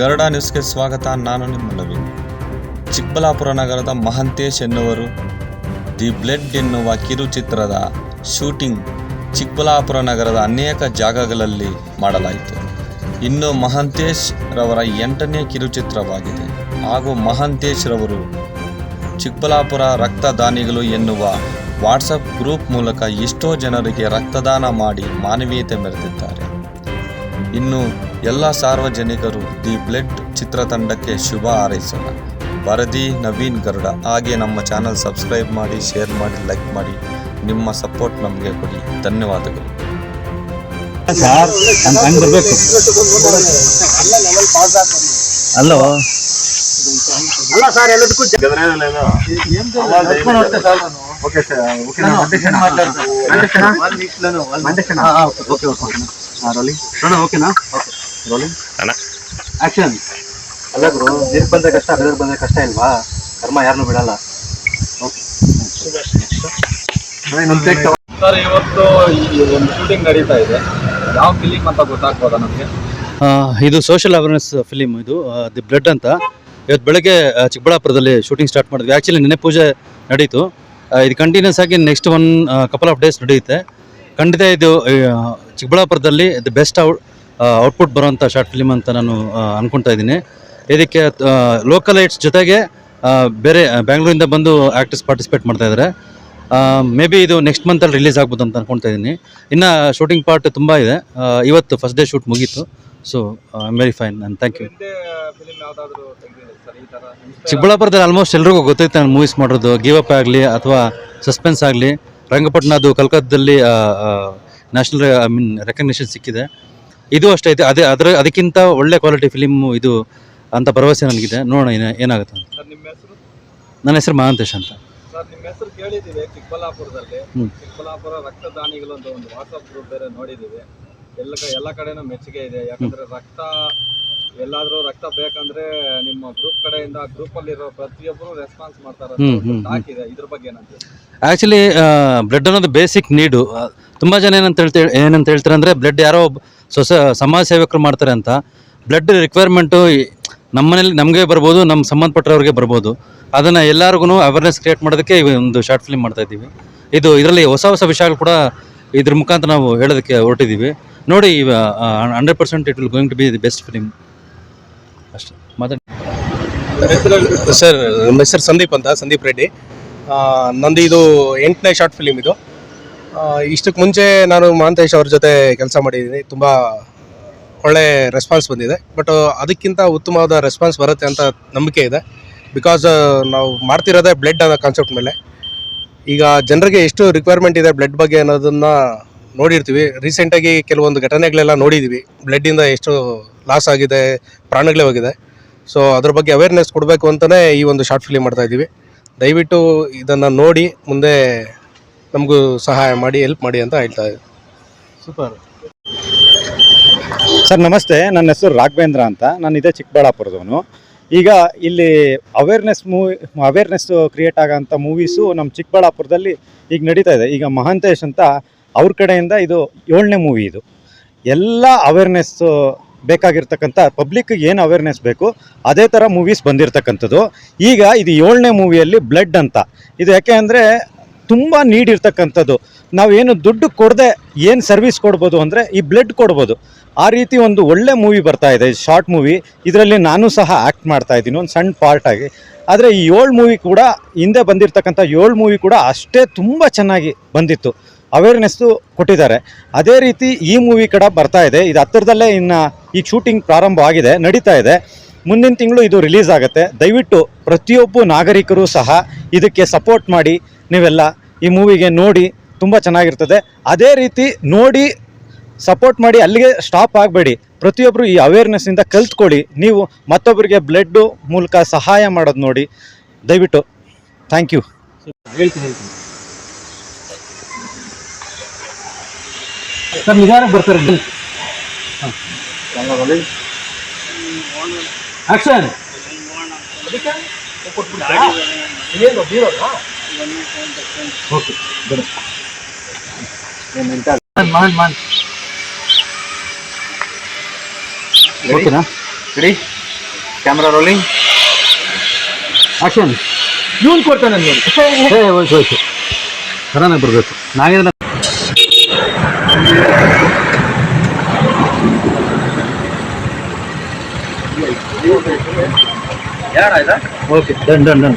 ಗರುಡ ನ್ಯೂಸ್ಗೆ ಸ್ವಾಗತ. ನಾನು ನಿಮ್ಮ ನವೀನ್. ಚಿಕ್ಕಬಳ್ಳಾಪುರ ನಗರದ ಮಹಂತೇಶ್ ಎನ್ನುವರು ದಿ ಬ್ಲೆಡ್ ಎನ್ನುವ ಕಿರುಚಿತ್ರದ ಶೂಟಿಂಗ್ ಚಿಕ್ಕಬಳ್ಳಾಪುರ ನಗರದ ಅನೇಕ ಜಾಗಗಳಲ್ಲಿ ಮಾಡಲಾಯಿತು. ಇನ್ನು ಮಹಂತೇಶ್ ರವರ ಎಂಟನೇ ಕಿರುಚಿತ್ರವಾಗಿದೆ. ಹಾಗೂ ಮಹಂತೇಶ್ ರವರು ಚಿಕ್ಕಬಳ್ಳಾಪುರ ರಕ್ತದಾನಿಗಳು ಎನ್ನುವ ವಾಟ್ಸಪ್ ಗ್ರೂಪ್ ಮೂಲಕ ಎಷ್ಟೋ ಜನರಿಗೆ ರಕ್ತದಾನ ಮಾಡಿ ಮಾನವೀಯತೆ ಮೆರೆದಿದ್ದಾರೆ. ಇನ್ನು ಎಲ್ಲ ಸಾರ್ವಜನಿಕರು ದಿ ಬ್ಲೆಡ್ ಚಿತ್ರತಂಡಕ್ಕೆ ಶುಭ ಹಾರೈಸೋಣ. ವರದಿ ನವೀನ್ ಗರುಡ. ಹಾಗೆ ನಮ್ಮ ಚಾನಲ್ ಸಬ್ಸ್ಕ್ರೈಬ್ ಮಾಡಿ ಶೇರ್ ಮಾಡಿ ಲೈಕ್ ಮಾಡಿ. ನಿಮ್ಮ ಸಪೋರ್ಟ್ ನಮಗೆ ಕೊಡಿ. ಧನ್ಯವಾದಗಳು. ಸರ್ ನಮ್ಮ ಹಂಗೆ ಬರಬೇಕು. ಅಲ್ಲೋ ಅಲ್ಲ ಸರ್ ಎಲ್ಲದಕ್ಕೂ ಓಕೆ ಸರ್ ಓಕೆ ಓಕೆನಾ? ರೋಲಿಂಗ್ ಆಕ್ಷನ್ ಅಲ್ಲ ಗುರು ನೀರು ಬಂದ್ರೆ ಕಷ್ಟ ಬೆದರ್ ಬಂದ್ರೆ ಕಷ್ಟ ಇಲ್ವಾ? ಕರ್ಮ ಯಾರನ್ನೂ ಬಿಡಲ್ಲ. ಓಕೆ ಸರ್ ಇವತ್ತು ಈ ಒಂದು ಶೂಟಿಂಗ್ ನಡೀತಾ ಇದೆ. ಯಾವ ಫಿಲಿಮ್ ಅಂತ ಗೊತ್ತಾಗ್ಬೋದಾ ನಮಗೆ? ಆ, ಇದು ಸೋಷಿಯಲ್ ಅವೇರ್ನೆಸ್ ಫಿಲಿಮ್ ಇದು. ದಿ ಬ್ಲಡ್ ಅಂತ. ಇವತ್ತು ಬೆಳಗ್ಗೆ ಚಿಕ್ಕಬಳ್ಳಾಪುರದಲ್ಲಿ ಶೂಟಿಂಗ್ ಸ್ಟಾರ್ಟ್ ಮಾಡಿದ್ವಿ. ಆ್ಯಕ್ಚುಲಿ ನಿನ್ನೆ ಪೂಜೆ ನಡೀತು. ಇದು ಕಂಟಿನ್ಯೂಸ್ ಆಗಿ next one couple of days ನಡೆಯುತ್ತೆ. ಖಂಡಿತ ಇದು ಚಿಕ್ಕಬಳ್ಳಾಪುರದಲ್ಲಿ ದಿ ಬೆಸ್ಟ್ ಔಟ್ ಔಟ್ಪುಟ್ ಬರುವಂಥ ಶಾರ್ಟ್ ಫಿಲಿಮ್ ಅಂತ ನಾನು ಅಂದ್ಕೊಳ್ತಾ ಇದ್ದೀನಿ. ಇದಕ್ಕೆ ಲೋಕಲ್ ಐಟ್ಸ್ ಜೊತೆಗೆ ಬೇರೆ ಬ್ಯಾಂಗ್ಳೂರಿಂದ ಬಂದು ಆ್ಯಕ್ಟರ್ಸ್ ಪಾರ್ಟಿಸಿಪೇಟ್ ಮಾಡ್ತಾ ಇದ್ದಾರೆ ಮೇ ಬಿ ಇದು ನೆಕ್ಸ್ಟ್ ಮಂತಲ್ಲಿ ರಿಲೀಸ್ ಆಗ್ಬೋದು ಅಂತ ಅಂದ್ಕೊಳ್ತಾ ಇದ್ದೀನಿ. ಇನ್ನು ಶೂಟಿಂಗ್ ಪಾರ್ಟ್ ತುಂಬ ಇದೆ. ಇವತ್ತು ಫಸ್ಟ್ ಡೇ ಶೂಟ್ ಮುಗೀತು. So I am very fine and thank you ಚಿಕ್ಕಬಳ್ಳಾಪುರದಲ್ಲಿ ಆಲ್ಮೋಸ್ಟ್ ಎಲ್ರಿಗೂ ಗೊತ್ತೈತೆ ನಾನು ಮೂವೀಸ್ ಮಾಡೋದು. ಗಿವ್ ಅಪ್ ಆಗಲಿ ಅಥವಾ ಸಸ್ಪೆನ್ಸ್ ಆಗಲಿ. ರಂಗಪಟ್ಟಣದ್ದು ಕಲ್ಕತ್ತಾದಲ್ಲಿ ನ್ಯಾಷನಲ್ ಐ ಮೀನ್ ರೆಕಗ್ನಿಷನ್ ಸಿಕ್ಕಿದೆ. ಇದು ಅಷ್ಟೇ ಐತೆ ಅದೇ ಅದರ ಅದಕ್ಕಿಂತ ಒಳ್ಳೆ ಕ್ವಾಲಿಟಿ ಫಿಲಿಮ್ ಇದು ಅಂತ ಭರವಸೆ ನನಗಿದೆ ನೋಡೋಣ ಏನ- ಏನಾಗುತ್ತೆ ಅಂತ. ಸರ್ ನಿಮ್ಮ ಹೆಸರು? ನನ್ನ ಹೆಸರು ಮಹಾಂತೇಶ್ ಅಂತ. ಸರ್ ನಿಮ್ಮ ಹೆಸರು ಕೇಳಿದ್ದೀವಿ ಚಿಕ್ಕಬಳ್ಳಾಪುರದಲ್ಲಿ. ಹ್ಮ್. ಚಿಕ್ಕಬಳ್ಳಾಪುರ ರಕ್ತದಾನಿಗಳು ಅಂತ ಒಂದು ವಾಟ್ಸಪ್ ಗ್ರೂಪ್ ಬೇರೆ ನೋಡಿದ್ದೀವಿ. ಎಲ್ಲ ಕ- ಎಲ್ಲ ಕಡೆನೂ ಮೆಚ್ಚುಗೆ ಇದೆ. ಯಾಕಂದ್ರೆ ರಕ್ತ ಎಲ್ಲಾದ್ರೂ ರಕ್ತ ಬೇಕಂದ್ರೆ ನಿಮ್ಮ ಗ್ರೂಪ್ ಕಡೆಯಿಂದ ಗ್ರೂಪ್ ಅಲ್ಲಿರೋ ಪ್ರತಿಯೊಬ್ಬರು ರೆಸ್ಪಾನ್ಸ್ ಮಾಡ್ತಾರೆ ಹ್ಮ್, ಹ್ಮ್, ಹ್ಮ್. ಹಾಕಿದೆ ಇದ್ರ ಬಗ್ಗೆ ಏನಂತ ಆ್ಯಕ್ಚುಲಿ ಬ್ಲಡ್ ಅನ್ನೋದು ಬೇಸಿಕ್ ನೀಡು ತುಂಬ ಜನ ಏನಂತ ಹೇಳ್ತಾರೆ ಏನಂತ ಹೇಳ್ತಾರೆ ಅಂದರೆ ಬ್ಲಡ್ ಯಾರೋ ಒಬ್ಬ ಸೊಸ ಸಮಾಜ ಸೇವಕರು ಮಾಡ್ತಾರೆ ಅಂತ. ಬ್ಲಡ್ ರಿಕ್ವೈರ್ಮೆಂಟು ನಮ್ಮನೇಲಿ ನಮಗೆ ಬರ್ಬೋದು ನಮ್ಮ ಸಂಬಂಧಪಟ್ಟವ್ರಿಗೆ ಬರ್ಬೋದು. ಅದನ್ನು ಎಲ್ಲರಿಗೂ ಅವೇರ್ನೆಸ್ ಕ್ರಿಯೇಟ್ ಮಾಡೋದಕ್ಕೆ ಒಂದು ಶಾರ್ಟ್ ಫಿಲ್ಮ್ ಮಾಡ್ತಾ ಇದ್ದೀವಿ. ಇದು ಇದರಲ್ಲಿ ಹೊಸ ಹೊಸ ವಿಷಯಗಳು ಕೂಡ ಇದ್ರ ಮುಖಾಂತರ ನಾವು ಹೇಳೋದಕ್ಕೆ ಹೊರಟಿದ್ದೀವಿ. ನೋಡಿ hundred percent it will going to be the best film ಅಷ್ಟೇ. ಮಾತಾಡಿ. ಸರ್, ನಮ್ಮ ಹೆಸರು ಸಂದೀಪ್ ಅಂತ, ಸಂದೀಪ್ ರೆಡ್ಡಿ. ನಂದು ಇದು ಎಂಟನೇ ಶಾರ್ಟ್ ಫಿಲಿಮ್ ಇದು. ಇಷ್ಟಕ್ಕೆ ಮುಂಚೆ ನಾನು ಮಹಾಂತೇಶ್ ಅವ್ರ ಜೊತೆ ಕೆಲಸ ಮಾಡಿದ್ದೀನಿ. ತುಂಬ ಒಳ್ಳೆ ರೆಸ್ಪಾನ್ಸ್ ಬಂದಿದೆ. ಬಟ್ ಅದಕ್ಕಿಂತ ಉತ್ತಮವಾದ ರೆಸ್ಪಾನ್ಸ್ ಬರುತ್ತೆ ಅಂತ ನಂಬಿಕೆ ಇದೆ. ಬಿಕಾಸ್ ನಾವು ಮಾಡ್ತಿರೋದೇ ಬ್ಲಡ್ ಅನ್ನೋ ಕಾನ್ಸೆಪ್ಟ್ ಮೇಲೆ. ಈಗ ಜನರಿಗೆ ಎಷ್ಟು ರಿಕ್ವೈರ್ಮೆಂಟ್ ಇದೆ ಬ್ಲಡ್ ಬಗ್ಗೆ ಅನ್ನೋದನ್ನು ನೋಡಿರ್ತೀವಿ. ರೀಸೆಂಟಾಗಿ ಕೆಲವೊಂದು ಘಟನೆಗಳೆಲ್ಲ ನೋಡಿದ್ದೀವಿ ಬ್ಲಡ್ಡಿಂದ ಎಷ್ಟು ಲಾಸ್ ಆಗಿದೆ, ಪ್ರಾಣಗಳೇ ಹೋಗಿದೆ. ಸೊ ಅದ್ರ ಬಗ್ಗೆ ಅವೇರ್ನೆಸ್ ಕೊಡಬೇಕು ಅಂತಲೇ ಈ ಒಂದು ಶಾರ್ಟ್ ಫಿಲಿಮ್ ಮಾಡ್ತಾ ಇದ್ದೀವಿ. ದಯವಿಟ್ಟು ಇದನ್ನು ನೋಡಿ, ಮುಂದೆ ನಮಗೂ ಸಹಾಯ ಮಾಡಿ ಹೆಲ್ಪ್ ಮಾಡಿ ಅಂತ ಹೇಳ್ತಾ ಇದೆ ಸೂಪರ್. ಸರ್ ನಮಸ್ತೆ. ನನ್ನ ಹೆಸರು ರಾಘವೇಂದ್ರ ಅಂತ. ನಾನು ಇದೇ ಚಿಕ್ಕಬಳ್ಳಾಪುರದವನು. ಈಗ ಇಲ್ಲಿ ಅವೇರ್ನೆಸ್ ಮೂವಿ ಅವೇರ್ನೆಸ್ ಕ್ರಿಯೇಟ್ ಆಗೋಂಥ ಮೂವೀಸು ನಮ್ಮ ಚಿಕ್ಕಬಳ್ಳಾಪುರದಲ್ಲಿ ಈಗ ನಡೀತಾ ಇದೆ. ಈಗ ಮಹಾಂತೇಶ್ ಅಂತ ಅವ್ರ ಕಡೆಯಿಂದ ಇದು ಏಳನೇ ಮೂವಿ ಇದು. ಎಲ್ಲ ಅವೇರ್ನೆಸ್ಸು ಬೇಕಾಗಿರ್ತಕ್ಕಂಥ ಪಬ್ಲಿಕ್ಕಿಗೆ ಏನು ಅವೇರ್ನೆಸ್ ಬೇಕು ಅದೇ ಥರ ಮೂವೀಸ್ ಬಂದಿರತಕ್ಕಂಥದ್ದು. ಈಗ ಇದು ಏಳನೇ ಮೂವಿಯಲ್ಲಿ ಬ್ಲಡ್ ಅಂತ. ಇದು ಯಾಕೆ ಅಂದರೆ ತುಂಬ ನೀಡ್ ಇರ್ತಕ್ಕಂಥದ್ದು. ನಾವೇನು ದುಡ್ಡು ಕೊಡದೆ ಏನು ಸರ್ವಿಸ್ ಕೊಡ್ಬೋದು ಅಂದರೆ ಈ ಬ್ಲಡ್ ಕೊಡ್ಬೋದು. ಆ ರೀತಿ ಒಂದು ಒಳ್ಳೆ ಮೂವಿ ಬರ್ತಾ ಇದೆ ಶಾರ್ಟ್ ಮೂವಿ ಇದರಲ್ಲಿ ನಾನು ಸಹ ಆ್ಯಕ್ಟ್ ಮಾಡ್ತಾ ಇದ್ದೀನಿ, ಒಂದು ಸಣ್ಣ ಪಾರ್ಟ್ ಆಗಿ. ಆದರೆ ಈ ಏಳು ಮೂವಿ ಕೂಡ ಹಿಂದೆ ಬಂದಿರತಕ್ಕಂಥ ಏಳು ಮೂವಿ ಕೂಡ ಅಷ್ಟೇ ತುಂಬ ಚೆನ್ನಾಗಿ ಬಂದಿತ್ತು. ಅವೇರ್ನೆಸ್ಸು ಕೊಟ್ಟಿದ್ದಾರೆ. ಅದೇ ರೀತಿ ಈ ಮೂವಿ ಕೂಡ ಬರ್ತಾ ಇದೆ. ಇದು ಹತ್ತಿರದಲ್ಲೇ ಇನ್ನು ಈ ಶೂಟಿಂಗ್ ಪ್ರಾರಂಭ ಆಗಿದೆ, ನಡೀತಾ ಇದೆ. ಮುಂದಿನ ತಿಂಗಳು ಇದು ರಿಲೀಸ್ ಆಗುತ್ತೆ. ದಯವಿಟ್ಟು ಪ್ರತಿಯೊಬ್ಬ ನಾಗರಿಕರು ಸಹ ಇದಕ್ಕೆ ಸಪೋರ್ಟ್ ಮಾಡಿ. ನೀವೆಲ್ಲ ಈ ಮೂವಿಗೆ ನೋಡಿ ತುಂಬ ಚೆನ್ನಾಗಿರ್ತದೆ. ಅದೇ ರೀತಿ ನೋಡಿ ಸಪೋರ್ಟ್ ಮಾಡಿ ಅಲ್ಲಿಗೆ ಸ್ಟಾಪ್ ಆಗಬೇಡಿ. ಪ್ರತಿಯೊಬ್ಬರು ಈ ಅವೇರ್ನೆಸ್ಸಿಂದ ಕಲ್ತ್ಕೊಳ್ಳಿ. ನೀವು ಮತ್ತೊಬ್ಬರಿಗೆ ಬ್ಲಡ್ಡು ಮೂಲಕ ಸಹಾಯ ಮಾಡೋದು ನೋಡಿ. ದಯವಿಟ್ಟು. ಥ್ಯಾಂಕ್ ಯು ಹೇಳ್ತೀನಿ ಹೇಳ್ತೀನಿ. ಸರ್ ನಿಧಾನಕ್ಕೆ ಬರ್ತಾರೆ. ಆಕ್ಷನ್ ಓಕೆ ಓಕೆನಾ ರೆಡಿ ಕ್ಯಾಮ್ರಾ ರೋಲಿಂಗ್ ಆಕ್ಷನ್ ಇವನ್ ಕೊಡ್ತಾನೆ ನೋಡಿ ಏ ಹೋಯ್ತು ಹೋಯ್ತು ಚೆನ್ನಾಗಿ ಬರಬೇಕು. Nagendra okay done done done.